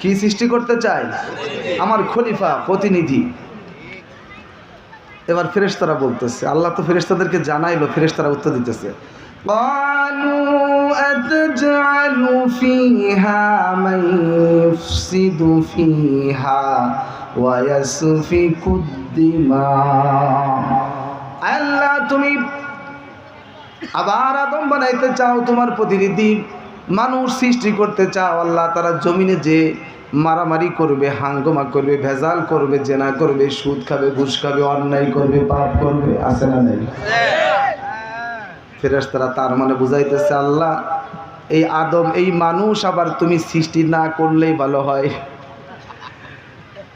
কি সৃষ্টি করতে চাই আমার খলিফা প্রতিনিধি এবার ফেরেশতারা বলতেছে আল্লাহ তো ফেরেশতাদেরকে জানাইলো ফেরেশতারা উত্তর দিতেছে قالوا أتجعل فيها من يفسد فيها ويسفك الدماء আল্লাহ তুমি আবার আদম বানাইতে চাও তোমার প্রতিনিধি মানুষ সৃষ্টি করতে চাও, আল্লাহ তারা জমিনে যে মারামারি করবে, হাঙ্গমা করবে, ভেজাল করবে, জেনা করবে, সুদ খাবে, ঘুষ খাবে, অন্যায় করবে, পাপ করবে, আছে না নেই? ফেরেশতারা তার মানে বুঝাইতেছে, আল্লাহ, এই আদম, এই মানুষ আবার তুমি সৃষ্টি না করলেই ভালো হয়।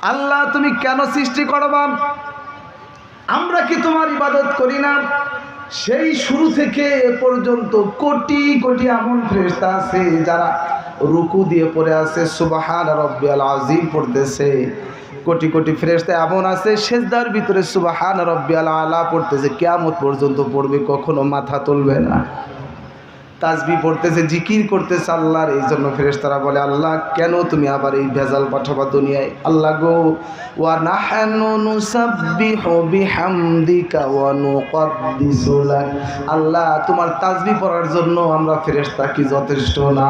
আল্লাহ, তুমি কেন সৃষ্টি করবা? আমরা কি তোমার ইবাদত করি না? সেই শুরু থেকে এ পর্যন্ত কোটি কোটি এমন ফ্রেস্তা আছে যারা রুকু দিয়ে পড়ে আছে, সুবাহান রব্বিয়াল আজিম পড়তেছে। কোটি কোটি ফ্রেস্তা এমন আছে, সেজদার ভিতরে সুবাহান রব্বিয়াল আলা পড়তেছে কেমন পর্যন্ত পড়বে, কখনো মাথা তুলবে না। তাজবি পড়তেছে জিকির করতেছে আল্লাহর এই জন্য ফেরেশতারা বলে আল্লাহ কেন তুমি আবার এই ভেজাল পাঠাবা দুনিয়ায় আল্লাহ গো ওয়া নাহানু নুসাব্বিহু বিহামদিকা ওয়া নুকদ্দিসু লাক আল্লাহ তোমার তাজবি পড়ার জন্য আমরা ফেরেশতা কি যথেষ্ট না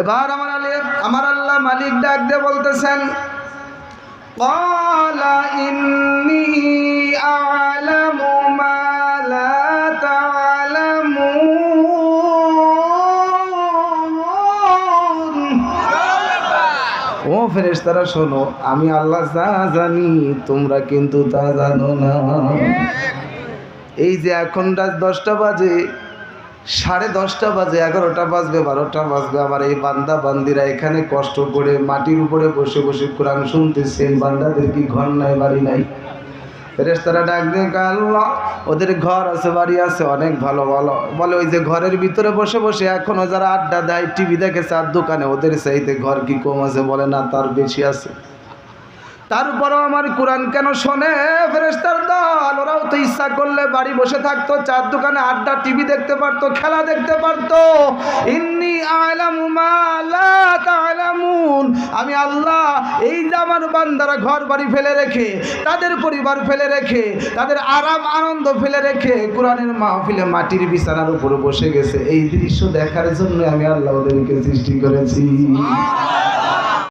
এবার আমার আলী আমার আল্লাহ মালিক ডাক দিয়ে বলতেছেন قال إني أعلم ও ফেরেশতারা, শোনো, আমি আল্লাহ যা জানি, তোমরা কিন্তু তা জানো না। এই যে এখন রাত দশটা বাজে, সাড়ে দশটা বাজে, এগারোটা বাজবে, বারোটা বাজবে, আমার এই বান্দা বান্দিরা এখানে কষ্ট করে মাটির উপরে বসে বসে কোরআন শুনতেছেন, বান্দাদের কি ঘর নাই, বাড়ি নাই? ফেরেশতারা ডাক দিয়ে আল্লাহ। ওদের ঘর আছে, বাড়ি আছে, অনেক ভালো ভালো। বলে ওই যে ঘরের ভিতরে বসে বসে এখনও যারা আড্ডা দেয়, টিভি দেখে চার দোকানে, ওদের চাইতে ঘর কি কম আছে বলে না, তার বেশি আছে। তারপরও আমার কোরআন কেন শোনে? ফেরেস্তার দল, ওরাও তো ইচ্ছা করলে বাড়ি বসে থাকতো, চার দোকানে আড্ডা, টিভি দেখতে পারতো, খেলা দেখতে পারতো। ইন্নি আলামু মা লা তা'লামুন আমি আল্লাহ এই যে আমার বান্দারা ঘর বাড়ি ফেলে রেখে, তাদের পরিবার ফেলে রেখে, তাদের আরাম, আনন্দ ফেলে রেখে কোরআনের মাহফিলে মাটির বিছানার উপরে বসে গেছে। এই দৃশ্য দেখার জন্য আমি আল্লাহ ওদেরকে সৃষ্টি করেছি।